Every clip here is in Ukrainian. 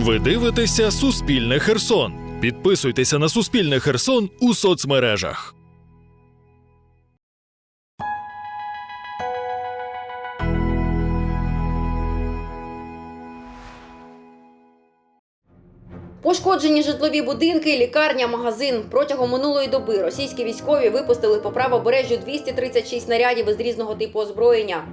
Ви дивитеся Суспільне Херсон. Підписуйтеся на Суспільне Херсон у соцмережах. Пошкоджені житлові будинки, лікарня, магазин. Протягом минулої доби російські військові випустили по правобережжю 236 снарядів із різного типу озброєння.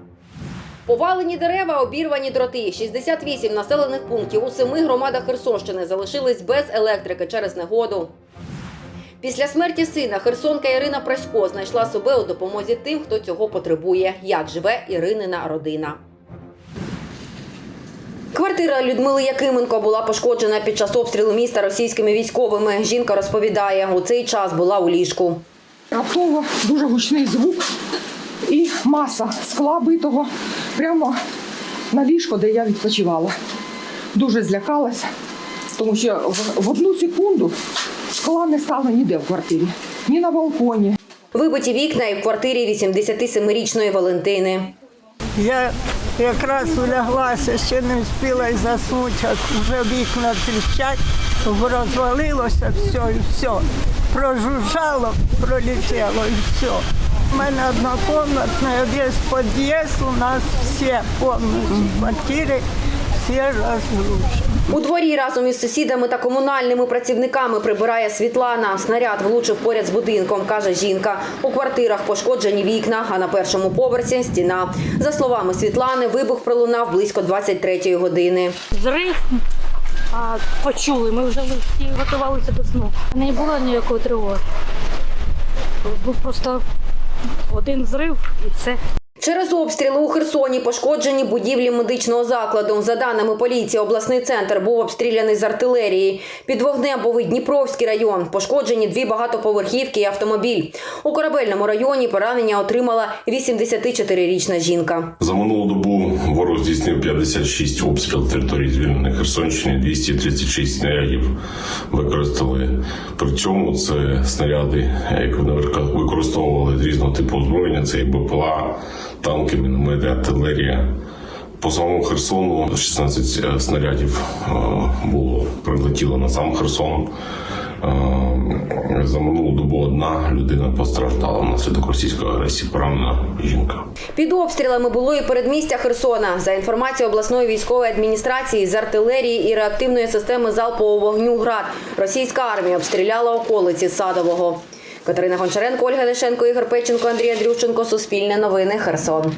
Повалені дерева, обірвані дроти. 68 населених пунктів у семи громадах Херсонщини залишились без електрики через негоду. Після смерті сина херсонка Ірина Прасько знайшла себе у допомозі тим, хто цього потребує. Як живе Іринина родина. Квартира Людмили Якименко була пошкоджена під час обстрілу міста російськими військовими. Жінка розповідає, у цей час була у ліжку. Раптово дуже гучний звук і маса скла битого прямо на ліжко, де я відпочивала. Дуже злякалася, тому що в- одну секунду скла не стало ніде в квартирі, ні на балконі, Вибиті вікна і в квартирі 87-річної Валентини. Я якраз уляглася, ще не встигла й заснути, а вже вікна тріщать, розвалилося все і все. Прожужжало, пролетіло і все. У мене однокомнатна, весь під'їзд, у нас всі повністю квартири, всі розрушені. У дворі разом із сусідами та комунальними працівниками прибирає Світлана. Снаряд влучив поряд з будинком, каже жінка. У квартирах пошкоджені вікна, а на першому поверсі стіна. За словами Світлани, вибух пролунав близько 23-ї години. Зрив, а почули, ми вже всі готувалися до сну. Не було ніякої тривоги. Був просто один зрив і все. Через обстріли у Херсоні пошкоджені будівлі медичного закладу. За даними поліції, обласний центр був обстріляний з артилерії. Під вогнем був і Дніпровський район. Пошкоджені дві багатоповерхівки і автомобіль. У корабельному районі поранення отримала 84-річна жінка. За минулу добу ворог здійснив 56 обстріл території звільненої Херсонщини, 236 снарядів використали. При цьому це снаряди, як вони використовували з різного типу озброєння, це і БПЛА, танки, міномети, артилерія. По самому Херсону 16 снарядів е, було прилетіло на сам Херсон. Е, За минулу добу одна людина постраждала внаслідок російської агресії, поранена жінка. Під обстрілами було і передмістя Херсона. За інформацією обласної військової адміністрації з артилерії і реактивної системи залпового вогню ГРАД російська армія обстріляла околиці Садового. Катерина Гончаренко, Ольга Лишенко, Ігор Печенко, Андрій Андрющенко. Суспільне новини. Херсон.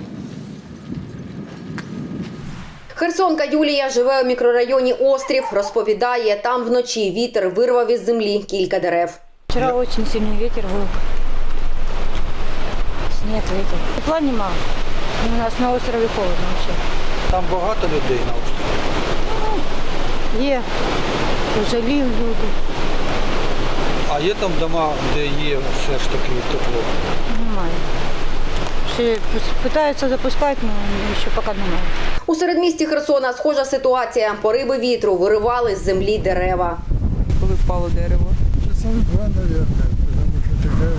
Херсонка Юлія живе у мікрорайоні Острів. Розповідає, там вночі вітер вирвав із землі кілька дерев. Вчора дуже сильний ветер був. Сніг, ветер. Тепла нема. У нас на острові холодно взагалі. Там багато людей на острові. Є пожалів люди. А є там дома, де є все ж таки тепло. Немає. Ще питаються запускати, але ще поки немає. У середмісті Херсона схожа ситуація. Пориви вітру виривали з землі дерева. коли впало дерево. Часа два, наверное, потому что такая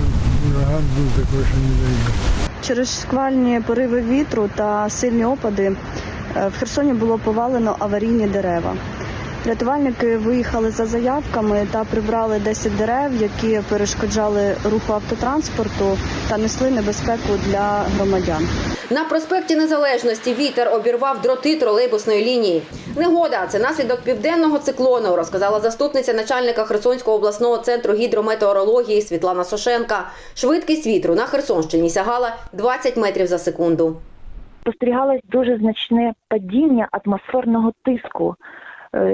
ураган был такой, что не дойдет. Через шквальні пориви вітру та сильні опади е, в Херсоні було повалено аварійні дерева. Рятувальники виїхали за заявками та прибрали 10 дерев, які перешкоджали руху автотранспорту та несли небезпеку для громадян. На проспекті Незалежності вітер обірвав дроти тролейбусної лінії. Негода це наслідок південного циклону, розказала заступниця начальника Херсонського обласного центру гідрометеорології Світлана Сошенка. Швидкість вітру на Херсонщині сягала 20 метрів за секунду. спостерігалось дуже значне падіння атмосферного тиску,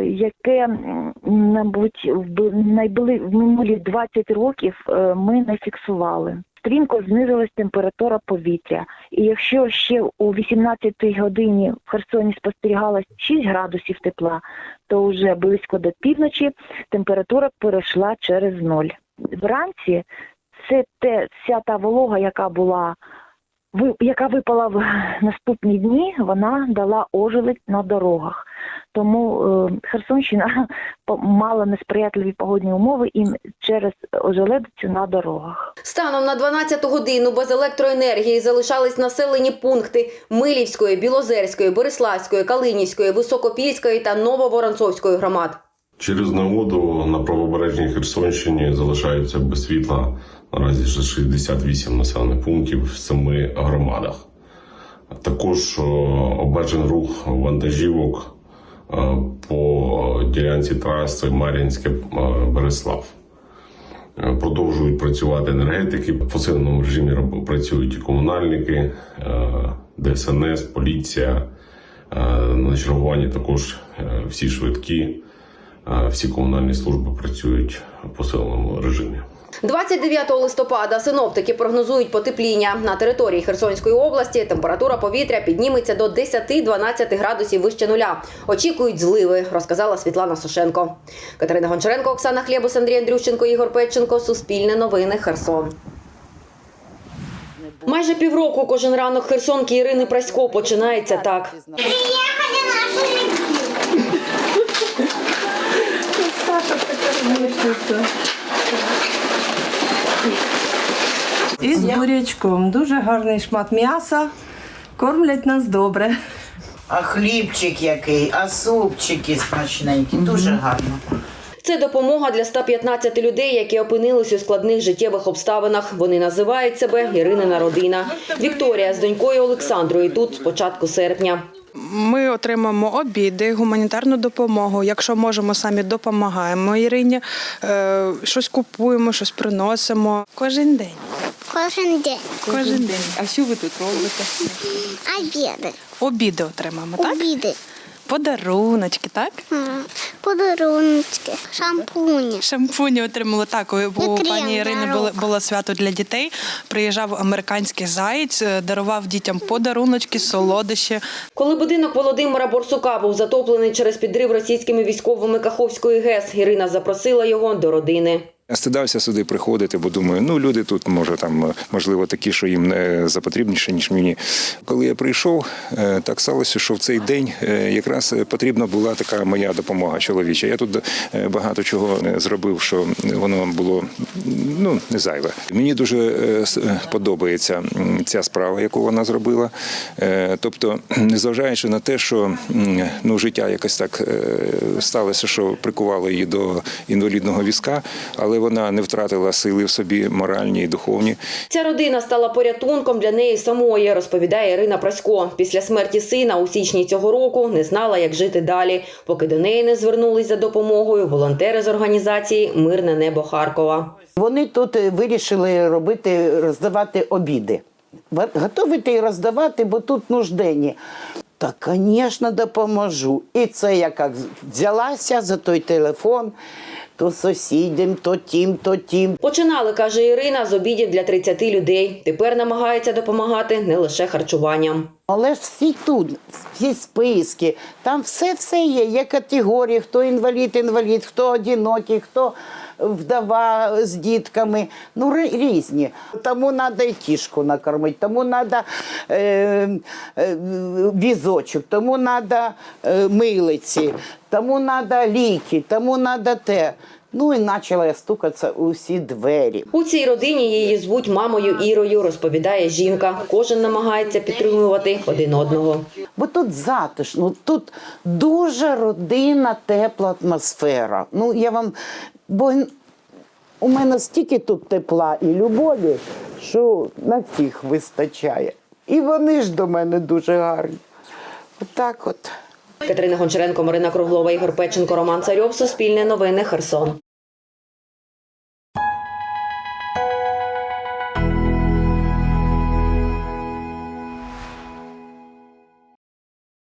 яке, м, мабуть, в найбили в минулі 20 років е, ми не фіксували. Стрімко знизилась температура повітря, і якщо ще о 18 годині в Херсоні спостерігалось 6 градусів тепла, то вже близько до півночі температура перейшла через ноль. Вранці це те, вся та волога, яка була яка випала в наступні дні, вона дала ожеледь на дорогах. Тому е, Херсонщина по- мала несприятливі погодні умови і через ожеледицю на дорогах. Станом на 12 годину без електроенергії залишались населені пункти Милівської, Білозерської, Бориславської, Калинівської, Високопільської та Нововоронцовської громад. Через негоду на правобережній Херсонщині залишаються без світла наразі ще 68 населених пунктів в семи громадах. Також обмежений рух вантажівок по ділянці траси Мар'їнське е, Береслав. Е, Продовжують працювати енергетики. В посиленому режимі працюють і комунальники, е, ДСНС, поліція. Е, На чергуванні також е, всі швидкі, е, всі комунальні служби працюють в посиленому режимі. 29 листопада синоптики прогнозують потепління. На території Херсонської області температура повітря підніметься до 10-12 градусів вище нуля. Очікують зливи, розказала Світлана Сошенко. Катерина Гончаренко, Оксана Хлєбус, Андрій Андрющенко, Ігор Петченко. Суспільне новини. Херсон. Майже півроку кожен ранок Херсонки Ірини Прасько починається так. І з бурячком. Дуже гарний шмат м'яса. Кормлять нас добре. А хлібчик який, а супчики смачненькі, дуже гарно. Це допомога для 115 людей, які опинились у складних життєвих обставинах. Вони називають себе Іринина родина. Вікторія з донькою Олександрою тут з початку серпня. Ми отримаємо обіди, гуманітарну допомогу. Якщо можемо, самі допомагаємо Ірині. Е, Щось купуємо, щось приносимо. Кожен день. Кожен день. Кожен день. А що ви тут робите? Обіди. Обіди отримаємо, так? Обіди. Подаруночки, так? М, Подарунки, шампуні. Шампуні отримали так. У у крем пані для Ірини рук. було, було свято для дітей. Приїжджав американський заєць, е, дарував дітям подаруночки, солодощі. Коли будинок Володимира Борсука був затоплений через підрив російськими військовими Каховської ГЕС, Ірина запросила його до родини. Я стидався сюди приходити, бо думаю, ну люди тут може там можливо такі, що їм не запотрібніше, ніж мені. Коли я прийшов, е, так сталося, що в цей день е, якраз потрібна була така моя допомога чоловіча. Я тут е, багато чого зробив, що воно було ну не зайве. Мені дуже подобається ця справа, яку вона зробила. Тобто, незважаючи на те, що ну життя якось так сталося, що прикувало її до інвалідного візка, але вона не втратила сили в собі моральні і духовні. Ця родина стала порятунком для неї самої, розповідає Ірина Прасько. Після смерті сина у січні цього року не знала, як жити далі, поки до неї не звернулись за допомогою волонтери з організації Мирне небо Харкова. Вони тут е, вирішили робити, роздавати обіди. Готовити і роздавати, бо тут нужденні. Та, звісно, допоможу. І це я як взялася за той телефон, то сусідям, то тім, то тім. Починали, каже Ірина, з обідів для 30 людей. Тепер намагається допомагати не лише харчуванням. Але ж всі тут, всі списки, там все-все є. Є категорії, хто інвалід, інвалід, хто одинокий, хто вдова з дітками. Ну, різні. Тому треба і кішку накормити, тому треба е, е, візочок, тому треба е, милиці, тому треба ліки, тому треба те. Ну і почала я стукатися у всі двері. У цій родині її звуть мамою Ірою, розповідає жінка. Кожен намагається підтримувати один одного. Бо тут затишно, тут дуже родинна, тепла атмосфера. Ну, я вам. Бо у мене стільки тут тепла і любові, що на всіх вистачає. І вони ж до мене дуже гарні. Отак от. Катерина Гончаренко, Марина Круглова, Ігор Печенко, Роман Царьов. Суспільне новини. Херсон.